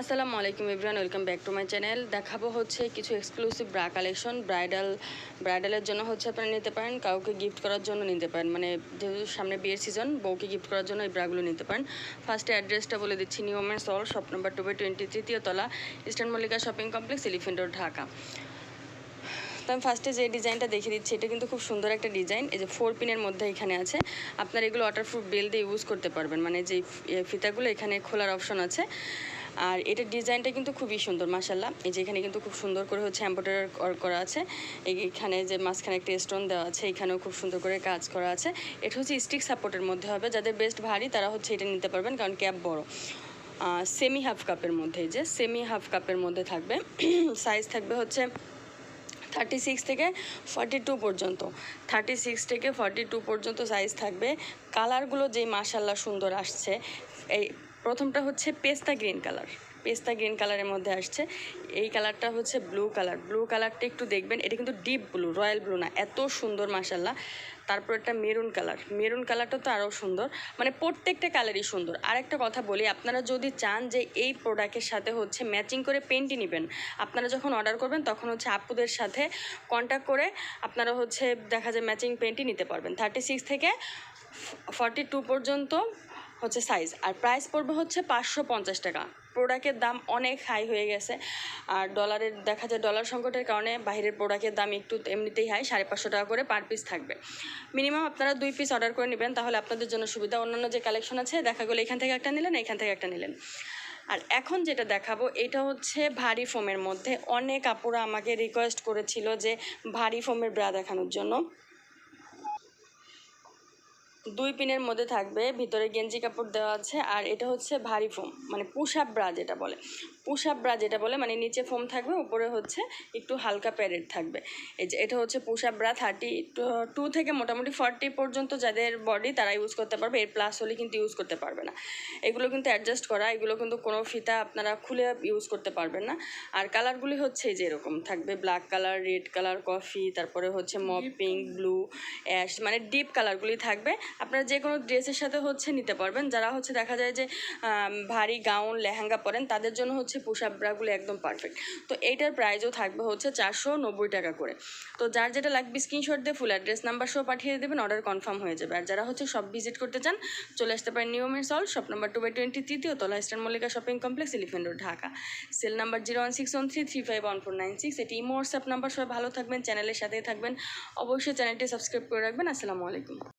আসসালামু আলাইকুম everyone, welcome back to my channel. দেখাবো হচ্ছে কিছু এক্সক্লুসিভ ব্রা কালেকশন ব্রাইডাল ব্রাইডালের জন্য হচ্ছে আপনারা নিতে পারেন, কাউকে গিফট করার জন্য নিতে পারেন। মানে যেহেতু সামনে বিয়ের সিজন বউকে গিফট করার জন্য এই ব্রাগুলো নিতে পারেন। ফার্স্টে অ্যাড্রেসটা বলে দিচ্ছি new women's hall shop number two by twenty তৃতীয় তলা Eastern Mallika shopping complex Elephant Road Dhaka. তো আমি ফার্স্টে যে ডিজাইনটা দেখে দিচ্ছি, এটা কিন্তু খুব সুন্দর একটা ডিজাইন এই যে ফোর পিনের মধ্যে এখানে আছে। আপনার এগুলো ওয়াটারপ্রুফ বেল দিয়ে ইউজ করতে পারবেন মানে যে ফিতাগুলো এখানে খোলার অপশন আছে। আর এটার ডিজাইনটা কিন্তু খুবই সুন্দর মাসাল্লাহ এই যে এখানে কিন্তু খুব সুন্দর করে হচ্ছে এম্ব্রয়ডারি করা আছে। এখানে যে মাঝখানে একটা স্টোন দেওয়া আছে এখানেও খুব সুন্দর করে কাজ করা আছে। এটা হচ্ছে স্টিক সাপোর্টের মধ্যে হবে। যাদের বেস্ট ভারী, তারা হচ্ছে এটা নিতে পারবেন, কারণ ক্যাপ বড়। সেমি হাফ কাপের মধ্যে যে সেমি হাফ কাপের মধ্যে থাকবে। সাইজ থাকবে হচ্ছে থার্টি সিক্স থেকে ফর্টি টু পর্যন্ত। থার্টি সিক্স থেকে ফর্টি টু পর্যন্ত সাইজ থাকবে। কালারগুলো যেই মাসাল্লাহ সুন্দর আসছে, এই প্রথমটা হচ্ছে পেস্তা গ্রিন কালার। পেস্তা গ্রিন কালারের মধ্যে আসছে। এই কালারটা হচ্ছে ব্লু কালার। ব্লু কালারটা একটু দেখবেন, এটা কিন্তু ডিপ ব্লু, রয়্যাল ব্লু না, এত সুন্দর মাসাল্লাহ তারপর একটা মেরুন কালার। মেরুন কালারটা তো আরও সুন্দর। মানে প্রত্যেকটা কালারই সুন্দর। আর একটা কথা বলি, আপনারা যদি চান যে এই প্রোডাক্টের সাথে হচ্ছে ম্যাচিং করে পেন্টই নেবেন, আপনারা যখন অর্ডার করবেন তখন হচ্ছে আপুদের সাথে কন্ট্যাক্ট করে আপনারা হচ্ছে দেখা যায় ম্যাচিং পেন্টই নিতে পারবেন। থার্টি সিক্স থেকে ফর্টি টু পর্যন্ত হচ্ছে সাইজ আর প্রাইস পড়বে হচ্ছে পাঁচশো পঞ্চাশ টাকা। প্রোডাক্টের দাম অনেক হাই হয়ে গেছে। আর ডলারের দেখা যায় ডলার সংকটের কারণে বাইরের প্রোডাক্টের দাম একটু এমনিতেই হাই সাড়ে পাঁচশো টাকা করে পার পিস থাকবে। মিনিমাম আপনারা দুই পিস অর্ডার করে নেবেন, তাহলে আপনাদের জন্য সুবিধা। অন্যান্য যে কালেকশন আছে, দেখা গেলো এখান থেকে একটা নিলেন, এখান থেকে একটা নিলেন। আর এখন যেটা দেখাবো, এটা হচ্ছে ভারী ফোমের মধ্যে। অনেক আপুরা আমাকে রিকোয়েস্ট করেছিল যে ভারী ফোমের ব্রা দেখানোর জন্য। দুই পিনের মধ্যে থাকবে ভিতরে গেঞ্জি কাপড় দেওয়া আছে আর এটা হচ্ছে ভারী ফোম মানে পুশ আপ ব্রা যেটা বলে। পুশ আপ ব্রা যেটা বলে মানে নিচে ফোম থাকবে উপরে হচ্ছে একটু হালকা প্যারেড থাকবে। এই যে এটা হচ্ছে push up bra thirty two থেকে মোটামুটি ফর্টি পর্যন্ত যাদের বডি তারা ইউজ করতে পারবে এর প্লাস হলে কিন্তু ইউজ করতে পারবে না। এগুলো কিন্তু অ্যাডজাস্ট করা এগুলো কিন্তু কোনো ফিতা আপনারা খুলে ইউজ করতে পারবেন না। আর কালারগুলি হচ্ছে যে এরকম থাকবে black colour red colour coffee তারপরে হচ্ছে মপ পিঙ্ক ব্লু অ্যাশ মানে ডিপ কালারগুলি থাকবে। আপনারা যে কোনো ড্রেসের সাথে হচ্ছে নিতে পারবেন। যারা হচ্ছে দেখা যায় যে ভারী গাউন, লেহেঙ্গা পরেন, তাদের জন্য হচ্ছে পোশাক একদম পারফেক্ট তো এইটার প্রাইসও থাকবে হচ্ছে চারশো নব্বই টাকা করে। তো যার যেটা লাগবে স্ক্রিনশট দিয়ে ফুল অ্যাড্রেস নাম্বার সহ পাঠিয়ে দেবেন অর্ডার কনফার্ম হয়ে যাবে। আর যারা হচ্ছে সব ভিজিট করতে চান, চলে আসতে পারেন নিয়মের সল shop number two by twenty তৃতীয় তলা Eastern Mallika shopping complex Elephant Road Dhaka cell number zero one six one three three five one four nine six এটি ইমো হোয়াটসঅ্যাপ নাম্বার সবাই ভালো থাকবেন চ্যানেলের সাথেই থাকবেন। অবশ্যই চ্যানেলটি সাবস্ক্রাইব করে রাখবেন। আসসালামু আলাইকুম।